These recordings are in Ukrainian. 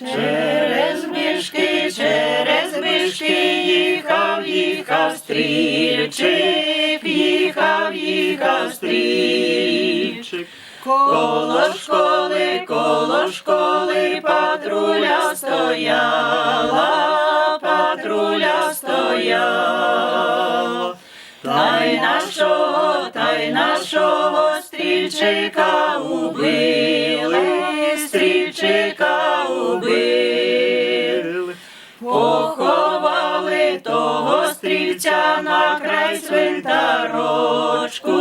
Через мішки, через мішки їхав, їхав стрільчик, їхав, їхав стрільчик. Коло школи, коло школи патруля стояла, патруля стояла. Та й нашого, та й нашого стрільчика стрільчика убили. Поховали того стрільця на край свинтарочку,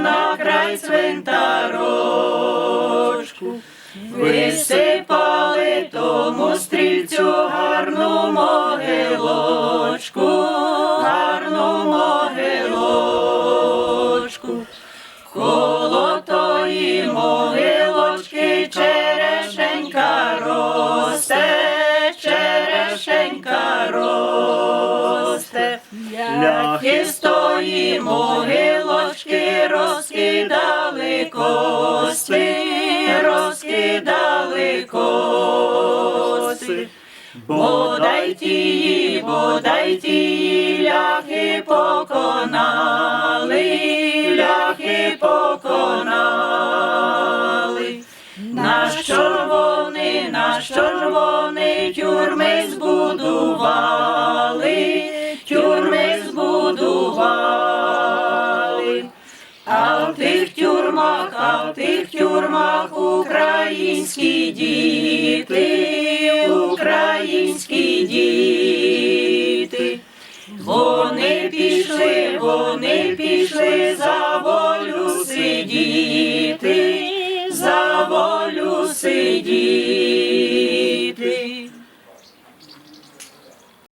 на край свинтарочку. Висипали тому стрільцю Ляхи з тої могилочки розкидали кости, розкидали кости. Бодай ті, бодай ті, ляхи поконали, ляхи поконали. На що ж вони, на що ж вони тюрми збудували, а в тих тюрмах українські діти, українські діти. Вони пішли, вони пішли за волю сидіти, за волю сидіти.